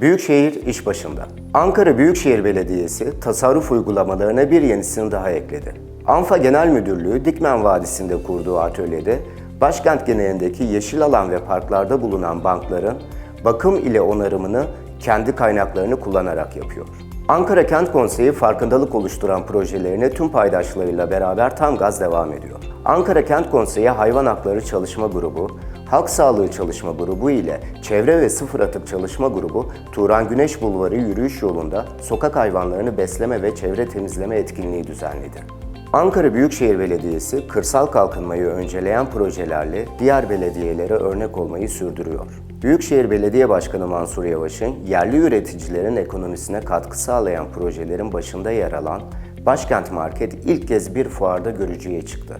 Büyükşehir iş başında. Ankara Büyükşehir Belediyesi tasarruf uygulamalarına bir yenisini daha ekledi. ANFA Genel Müdürlüğü Dikmen Vadisi'nde kurduğu atölyede başkent genelindeki yeşil alan ve parklarda bulunan bankların bakım ile onarımını kendi kaynaklarını kullanarak yapıyor. Ankara Kent Konseyi farkındalık oluşturan projelerine tüm paydaşlarıyla beraber tam gaz devam ediyor. Ankara Kent Konseyi Hayvan Hakları Çalışma Grubu, Halk Sağlığı Çalışma Grubu ile Çevre ve Sıfır Atık Çalışma Grubu, Turan Güneş Bulvarı yürüyüş yolunda sokak hayvanlarını besleme ve çevre temizleme etkinliği düzenledi. Ankara Büyükşehir Belediyesi kırsal kalkınmayı önceleyen projelerle diğer belediyelere örnek olmayı sürdürüyor. Büyükşehir Belediye Başkanı Mansur Yavaş'ın yerli üreticilerin ekonomisine katkı sağlayan projelerin başında yer alan Başkent Market ilk kez bir fuarda görücüye çıktı.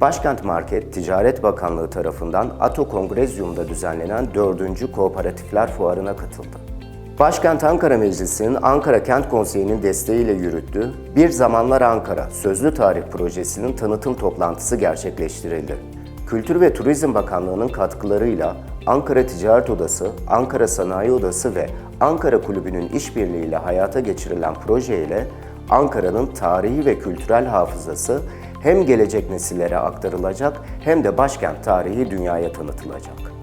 Başkent Market, Ticaret Bakanlığı tarafından Ato Kongrezyum'da düzenlenen 4. Kooperatifler Fuarı'na katıldı. Başkent Ankara Meclisi'nin Ankara Kent Konseyi'nin desteğiyle yürüttüğü Bir Zamanlar Ankara Sözlü Tarih Projesi'nin tanıtım toplantısı gerçekleştirildi. Kültür ve Turizm Bakanlığı'nın katkılarıyla Ankara Ticaret Odası, Ankara Sanayi Odası ve Ankara Kulübü'nün işbirliğiyle hayata geçirilen proje ile Ankara'nın tarihi ve kültürel hafızası hem gelecek nesillere aktarılacak hem de başkent tarihi dünyaya tanıtılacak.